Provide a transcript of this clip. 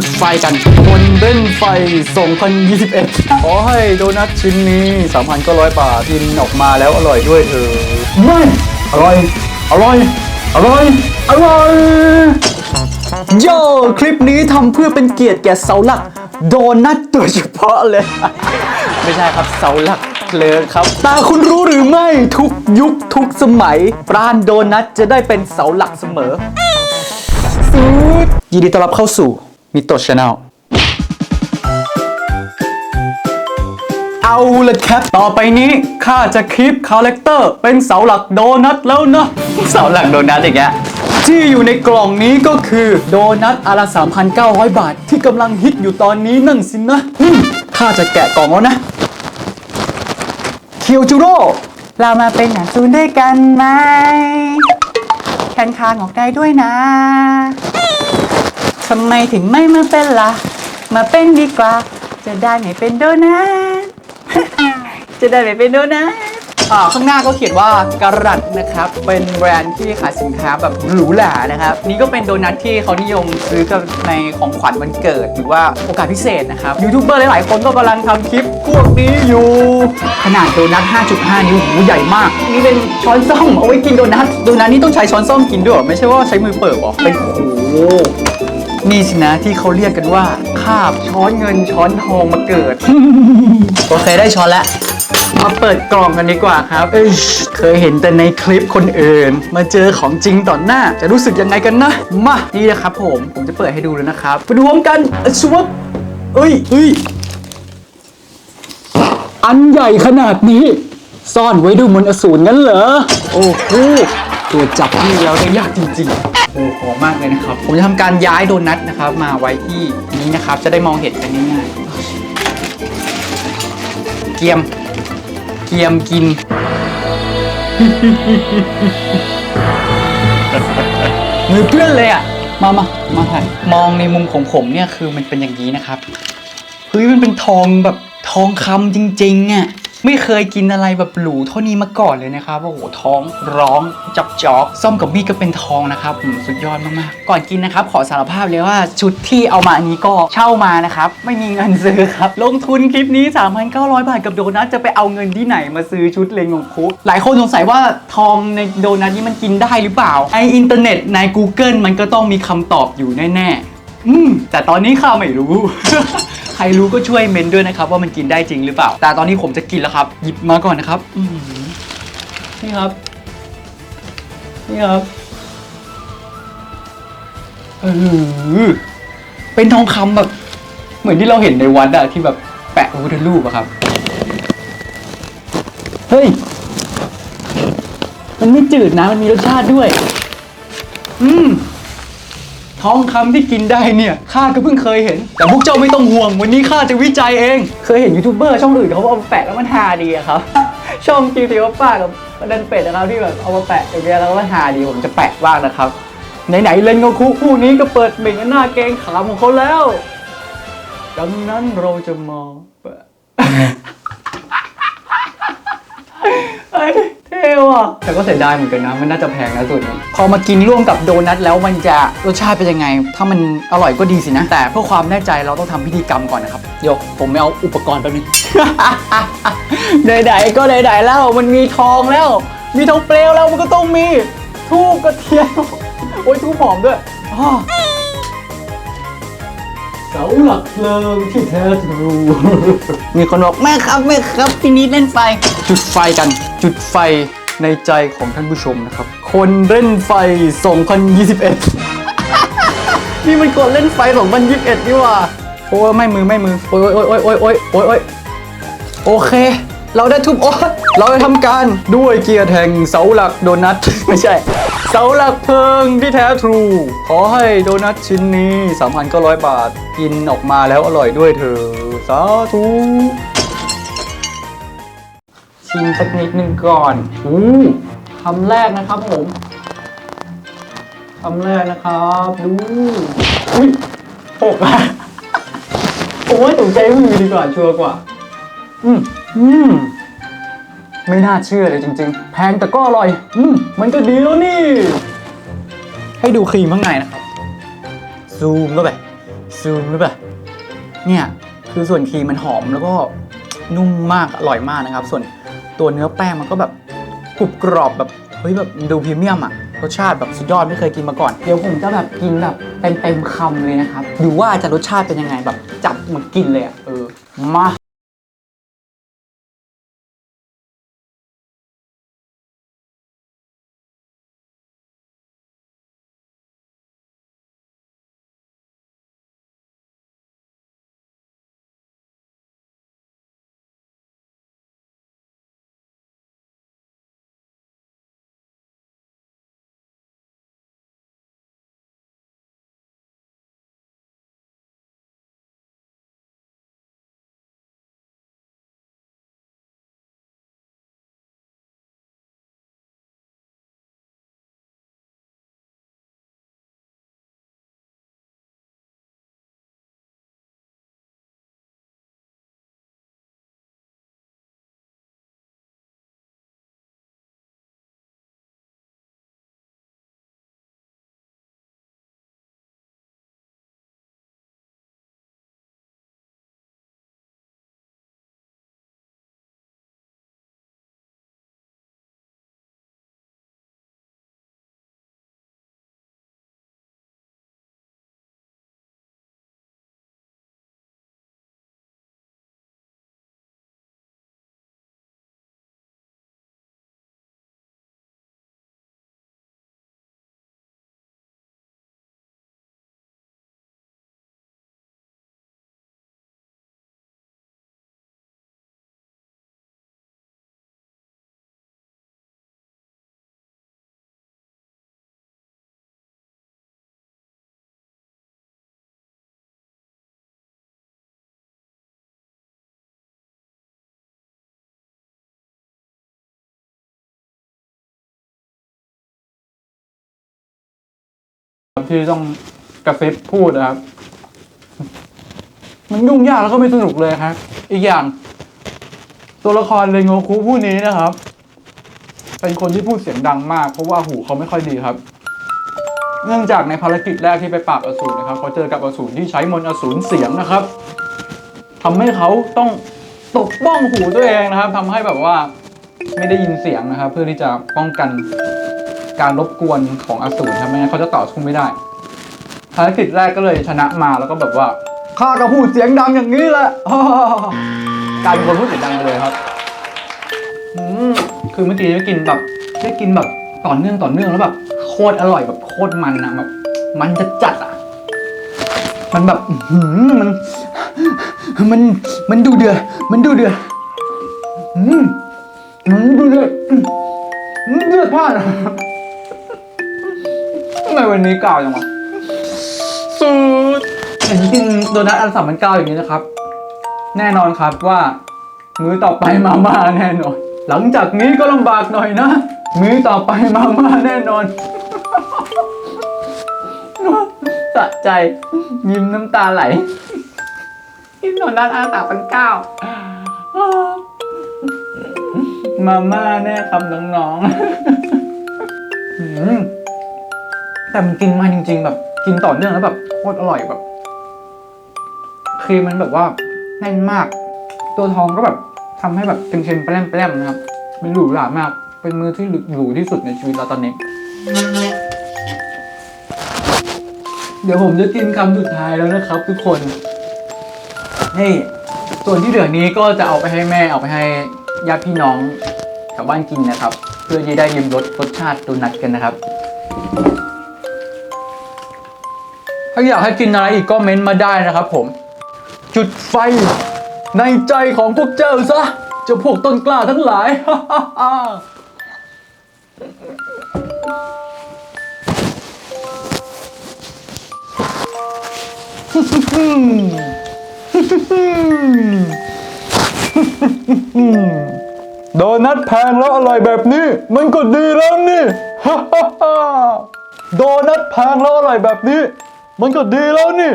จุดไฟกันคนเล่นไฟ 2021 ขอให้โดนัทชิ้นนี้ 3,900 บาทกินออกมาแล้วอร่อยด้วยเถอะไม่อร่อย อร่อย อร่อย อร่อย โย่คลิปนี้ทำเพื่อเป็นเกียรติแก่เสาหลัก โดนัทโดยเฉพาะเลย ไม่ใช่ครับเสาหลักเพลิงครับ แต่คุณรู้หรือไม่ทุกยุคทุกสมัยร้านโดนัทจะได้เป็นเสาหลักเสมอสูดยินดีต้อนรับเข้าสู่ มิโตชาแนลเอาละครับ ต่อไปนี้ข้าจะคลิปคาแรคเตอร์เป็นเสาหลักโดนัทแล้วนะ เสาหลักโดนัทอีกแล้วที่อยู่ในกล่องนี้ก็คือโดนัทอาละ3,900 บาท ที่กำลังฮิตอยู่ตอนนี้นั่นสินะอืมข้าจะแกะกล่องแล้วนะเคียวจูโร่เรามาเป็นหนังซูนด้วยกันไหมแขนคางออกได้ด้วยนะ ทำไมถึงไม่มาเป็นล่ะ มาเป็นดีกว่า จะได้ไม่เป็นโดนัท จะได้ไม่เป็นโดนัทอ่าข้างหน้าก็เขียนว่าการัตนะครับ เป็นแบรนด์ที่ขายสินค้าแบบหรูหรานะครับ นี่ก็เป็นโดนัทที่เขานิยมซื้อกันในของขวัญวันเกิด หรือว่าโอกาสพิเศษนะครับ ยูทูบเบอร์หลายๆ คนก็กำลังทำคลิปพวกนี้อยู่ ขนาดโดนัท 5.5 นิ้วหูใหญ่มาก นี่เป็นช้อนส้อมเอาไว้กินโดนัท โดนัทนี่ต้องใช้ช้อนส้อมกินด้วยเหรอไม่ใช่ว่าใช้มือเปิดหรอ เป็นโอ้โห นี่สินะที่เขาเรียกกันว่าคาบช้อนเงินช้อนทองมาเกิด โอเคได้ช้อนแล้ว มาเปิดกล่องกันดีกว่าครับ เอ้ยเคยเห็นแต่ในคลิปคนอื่น มาเจอของจริงต่อหน้า จะรู้สึกยังไงกันนะ มา นี่นะครับผม ผมจะเปิดให้ดูแล้วนะครับไปดูพร้อมกันอะชวบเอ้ยเอ้ยอันใหญ่ขนาดนี้ ซ่อนไว้ดูมนต์อสูรงั้นเหรอ โอ้โห ตัวจับนี่แล้วได้ยากจริงๆโอ้โหมากเลยนะครับ ผมจะทำการย้ายโดนัทนะครับ มาไว้ที่นี้นะครับ จะได้มองเห็นกันง่ายๆ เกียม เกียมกิน มือเพื่อนเลยอะ มามามาถ่ายมองในมุมของผมเนี่ยคือมันเป็นอย่างนี้นะครับเฮ้ยมันเป็นทองแบบทองคำจริงๆอะ ไม่เคยกินอะไรแบบหรูเท่านี้มาก่อนเลยนะครับโอ้โหท้องร้องจับจอกซ่อมกับมีดก็เป็นทองนะครับสุดยอดมากๆก่อนกินนะครับ ขอสารภาพเลยว่าชุดที่เอามาอันนี้ก็เช่ามานะครับ ไม่มีเงินซื้อครับ ลงทุนคลิปนี้ 3,900 บาทกับโดนัทจะไปเอาเงินที่ไหนมาซื้อชุดเลงของคุกหลายคนสงสัยว่าทองในโดนัทนี้มันกินได้หรือเปล่าไออินเทอร์เน็ตใน Google มันก็ต้องมีคำตอบอยู่แน่ๆอืมแต่ตอนนี้ข้าไม่รู้ ใครรู้ก็ช่วยเมนด้วยนะครับ ว่ามันกินได้จริงหรือเปล่า แต่ตอนนี้ผมจะกินแล้วครับ หยิบมาก่อนนะครับนี่ครับ นี่ครับเออเป็นทองคำแบบ เหมือนที่เราเห็นในวัดอะที่แบบแปะพระพุทธรูปอะครับ เฮ้ย มันไม่จืดนะ มันมีรสชาติด้วย อืม ทองคำที่กินได้เนี่ยข้าก็เพิ่งเคยเห็น แต่พวกเจ้าไม่ต้องห่วง วันนี้ข้าจะวิจัยเอง เคยเห็นยูทูบเบอร์ช่องอื่นเขาเอาแปะแล้วมันฮาดีอะครับช่องกิวเทียวป้ากับประเด็นเป็ดนะครับที่แบบเอามาแปะอย่างเงี้ยแล้วมันฮาดีผมจะแปะบ้างนะครับไหนๆเล่นโงคุคู่นี้ก็เปิดเบ่งหน้าเกงขามของเขาแล้ว ดังนั้นเราจะมาแปะเอ้ยเท่ว่ะแต่ก็เสียดายเหมือนกันนะ มันน่าจะแพงนะสุดนี้พอมากินร่วมกับโดนัทแล้วมันจะรสชาติเป็นยังไง ถ้ามันอร่อยก็ดีสินะ แต่เพื่อความแน่ใจเราต้องทำพิธีกรรมก่อนนะครับยกผมไม่เอาอุปกรณ์แป๊บนึงไหนๆก็ไหนๆแล้วมันมีทองแล้ว มีทองเปลวแล้วมันก็ต้องมี ทูบกระเทียมโอ้ยทูบหอมด้วยอ้อเสาหลักเพลิงที่แท้ทรูมีคนบอกแม่ครับแม่ครับทีนี้เล่นไฟ จุดไฟกัน จุดไฟในใจของท่านผู้ชมนะครับ คนเล่นไฟ 2021 นี่มันคนเล่นไฟ 2021 นี่หว่าโอ้ยไม่มือไม่มือโอ้ยโอ้ยโอ้ยโอ้ยโอ้ยโอ้ยโอ้ยโอเค เราได้ทุบโอ้เราได้ทำการด้วยเกียร์แห่งเสาหลักโดนัท ไม่ใช่ เสาหลักเพลิงที่แท้ทรู ขอให้โดนัทชิ้นนี้ 3,900 บาท กินออกมาแล้วอร่อยด้วยเถอะสาธุชิมสักนิดหนึ่งก่อนอู้คำแรกนะครับผมคำแรกนะครับดูอุ้ยหกอะผมว่าผมใช้มือดีกว่าชัวร์กว่า อืม อืม ไม่น่าเชื่อเลยจริง ๆ แพงแต่ก็อร่อย อืม มันก็ดีแล้วนี่ ให้ดูครีมข้างในนะครับ ซูมเข้าไปซซูมหรือเปล่าเนี่ย คือส่วนครีมมันหอมแล้วก็นุ่มมาก อร่อยมากนะครับ ส่วนตัวเนื้อแป้งมันก็แบบกรุบกรอบแบบเฮ้ยแบบดูพรีเมียมอะรสชาติแบบสุดยอดไม่เคยกินมาก่อน เดี๋ยวผมจะแบบกินแบบเต็มเต็มๆคำเลยนะครับ ดูว่าจะรสชาติเป็นยังไงแบบจับมากินเลยอะเออ มา ที่ต้องกระซิบพูดนะครับ มันยุ่งยากแล้วก็ไม่สนุกเลยครับ อีกอย่าง ตัวละครเรโงคุผู้นี้นะครับ เป็นคนที่พูดเสียงดังมาก เพราะว่าหูเขาไม่ค่อยดีครับ เนื่องจากในภารกิจแรกที่ไปปราบอสูรนะครับเขาเจอกับอสูรที่ใช้มนต์อสูรเสียงนะครับทำให้เขาต้องตกบ้องหูตัวเองนะครับทำให้แบบว่าไม่ได้ยินเสียงนะครับ เพื่อที่จะป้องกัน การรบกวนของอสูรทำไมงั้นเขาจะต่อสู้ไม่ได้ภารกิจแรกก็เลยชนะมาแล้วก็แบบว่าข้าก็พูดเสียงดังอย่างนี้แหละกลายเป็นคนพูดเสียงดังไปเลยครับคือเมื่อกี้ได้กินแบบได้กินแบบต่อเนื่องต่อเนื่องแล้วแบบโคตรอร่อยแบบโคตรมันนะแบบมันจะจัดอะ มันแบบมันมันมันดูเดือดมันดูเดือดมันดูเดือดเดือดพลาดอะ ไมวันนี้กล่าวจังวะสูตรเห็นกินโดนัทอันสามพันเก้าอย่างนี้นะครับ แน่นอนครับว่า มื้อต่อไปมาม่าแน่นอน หลังจากนี้ก็ลำบากหน่อยนะ มื้อต่อไปมาม่าแน่นอนสะใจยิ้มน้ำตาไหลกินโดนัทอันสามพันเก้ามาม่าแน่ครับน้องๆอืม แต่มันกินมันจริง ๆ แบบ กินต่อเนื่องแล้วแบบโคตรอร่อยแบบครีมมันแบบว่าแน่นมาก ตัวทองก็แบบทำให้แบบเค็มๆแปร่มๆนะครับ มันหรูหรามาก เป็นมือที่หรูที่สุดในชีวิตเราตอนนี้ เดี๋ยวผมจะกินคำสุดท้ายแล้วนะครับ ทุกคน นี่ ส่วนที่เหลือนี้ก็จะเอาไปให้แม่เอาไปให้ญาติพี่น้องแถวบ้านกินนะครับ เพื่อที่ได้ยิมรสรสชาติโดนัทกันนะครับ ถ้าอยากให้กินอะไรอีกก็เม้นต์มาได้นะครับผม จุดไฟ ในใจของพวกเจ้าซะเจ้าพวกต้นกล้าทั้งหลาย โดนัทแพงแล้วอร่อยแบบนี้ มันก็ดีแล้วนี่ โดนัทแพงแล้วอร่อยแบบนี้ มันก็ดีแล้วนี่